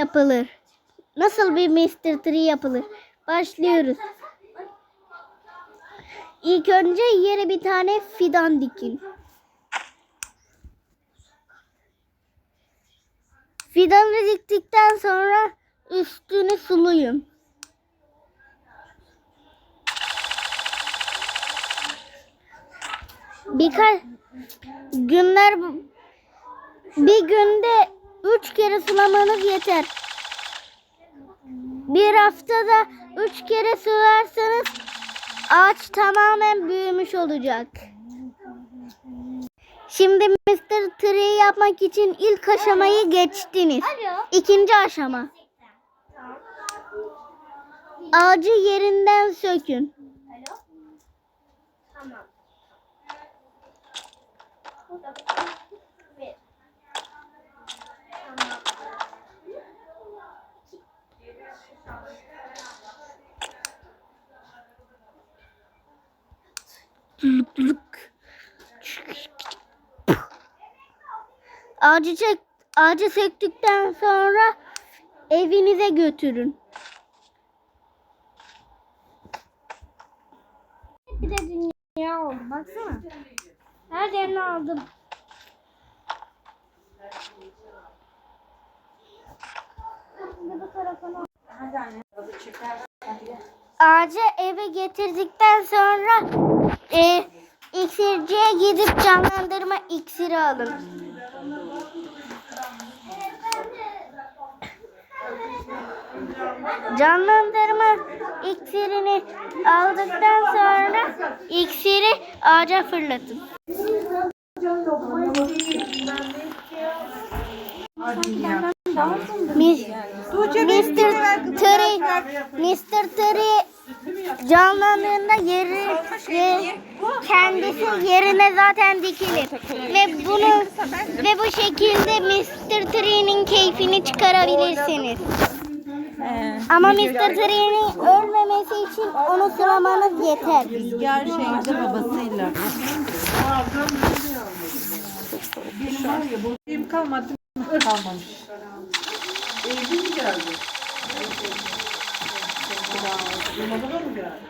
yapılır? Nasıl bir Mr. Tree yapılır? Başlıyoruz. İlk önce yere bir tane fidan dikin. Fidanı diktikten sonra üstünü suluyun. Birkaç günler bir günde üç kere sulamanız yeter. Bir haftada üç kere sularsanız ağaç tamamen büyümüş olacak. Şimdi Mr. Tree yapmak için ilk aşamayı geçtiniz. İkinci aşama. Ağacı yerinden sökün. Tamam. Ağacı çek, ağacı söktükten sonra evinize götürün. Bir de dünya oldu. Baksana. Her yerini aldım. Ağacı eve getirdikten sonra e, iksirciye gidip canlandırma iksiri alın. Canlandırma iksirini aldıktan sonra iksiri ağaca fırlatın. Mis, Mr. Terry, Mr. Terry canlandığında yeri ye- kendisi yerine zaten dikilir ve bunu ve bu şekilde Mr. Tree'nin keyfini çıkarabilirsiniz. Ama Mr. Tree'nin ölmemesi için onu sulamanız yeter. Rüzgar şeyde babasıyla. Benim kalmadı. Kalmamış. Evli mi geldi? Ramazan'a mı geldi?